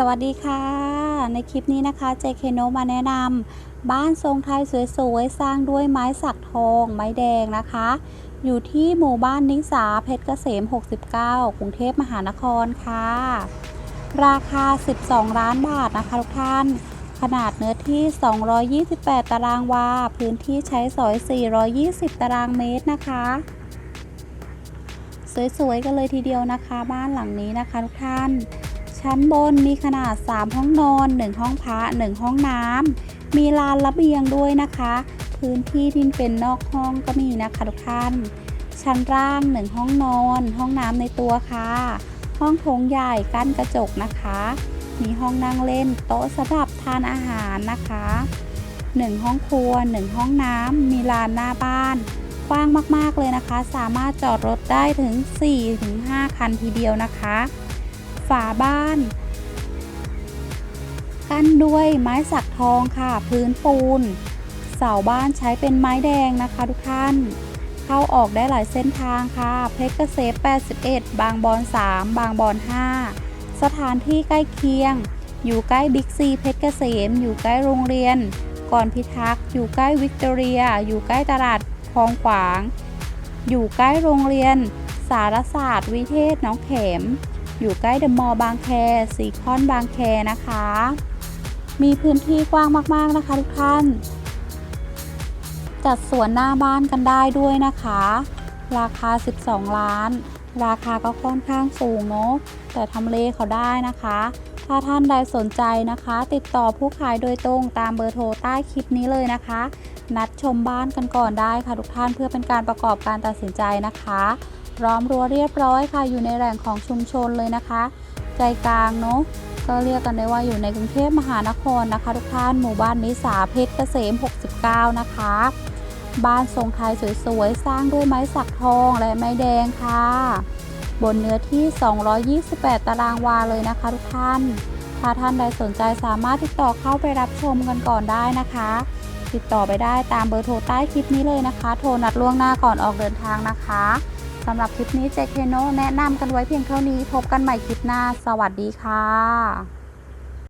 สวัสดีค่ะ ในคลิปนี้นะคะเจเคโนมาแนะนำบ้านทรงไทยสวยๆ สร้างด้วยไม้สักทอง ไม้แดงนะคะ อยู่ที่หมู่บ้านนิสาเพชรเกษม 69 กรุงเทพมหานครค่ะ ราคา 12 ล้านบาทนะคะทุกท่าน ขนาดเนื้อที่ 228 ตารางวา พื้นที่ใช้สอย 420 ตารางเมตรนะคะ สวยๆ กันเลยทีเดียวนะคะ บ้านหลังนี้นะคะทุกท่าน ชั้นบนมีขนาด 3 ห้องนอน 1 ห้องพระ1ห้องน้ำมีลานระเบียงด้วยนะคะ พื้นที่ที่เป็นนอกห้องก็มีนะคะทุกท่าน ชั้นล่าง 1 ห้องนอน ห้องน้ำในตัวค่ะ ห้องโถงใหญ่กั้นกระจกนะคะ มีห้องนั่งเล่นโต๊ะสำหรับทานอาหารนะคะ 1 ห้องครัว 1 ห้องน้ำมีลานหน้าบ้านกว้างมาก ๆ เลยนะคะ สามารถจอดรถได้ถึง 4-5 คันทีเดียวนะคะ ฝาบ้าน กั้นด้วยไม้สักทองค่ะ พื้นปูน เสาบ้านใช้เป็นไม้แดงนะคะทุกท่าน เข้าออกได้หลายเส้นทางค่ะ เพชรเกษม81 บางบอน 3 บางบอน 5 สถานที่ใกล้เคียง อยู่ใกล้บิ๊กซีเพชรเกษม อยู่ใกล้โรงเรียน ก่อนพิทักษ์ อยู่ใกล้วิกตอเรีย อยู่ใกล้ตลาดคลองขวาง อยู่ใกล้โรงเรียนสารศาสตร์วิเทศน้องเข็ม อยู่ใกล้เดอะมอลล์บางแคซีคอนบางแคนะคะ มีพื้นที่กว้างมากๆนะคะทุกท่าน จัดสวนหน้าบ้านกันได้ด้วยนะคะ ราคา 12 ล้าน ราคาก็ค่อนข้างสูงเนาะแต่ทำเลเขาได้นะคะ ถ้าท่านใดสนใจนะคะ ติดต่อผู้ขายโดยตรงตามเบอร์โทรใต้คลิปนี้เลยนะคะ นัดชมบ้านกันก่อนได้ค่ะทุกท่านเพื่อเป็นการประกอบการตัดสินใจนะคะ พร้อมรั้วเรียบร้อยค่ะ อยู่ในแหล่งของชุมชนเลยนะคะ ใจกลางเนาะก็เรียกกันได้ว่าอยู่ในกรุงเทพมหานครนะคะ ทุกท่านหมู่บ้านนิสาเพชรเกษม 69 นะคะ บ้านทรงไทยสวยๆ สร้างด้วยไม้สักทองและไม้แดงค่ะ บนเนื้อที่ 228 ตารางวาเลยนะคะ ทุกท่าน ถ้าท่านใดสนใจสามารถติดต่อเข้าไปรับชมกันก่อนได้นะคะ ติดต่อไปได้ตามเบอร์โทรใต้คลิปนี้เลยนะคะ โทรนัดล่วงหน้าก่อนออกเดินทางนะคะ สำหรับคลิปนี้เจคเคโนแนะนำกันไว้เพียงเท่านี้ พบกันใหม่คลิปหน้า สวัสดีค่ะ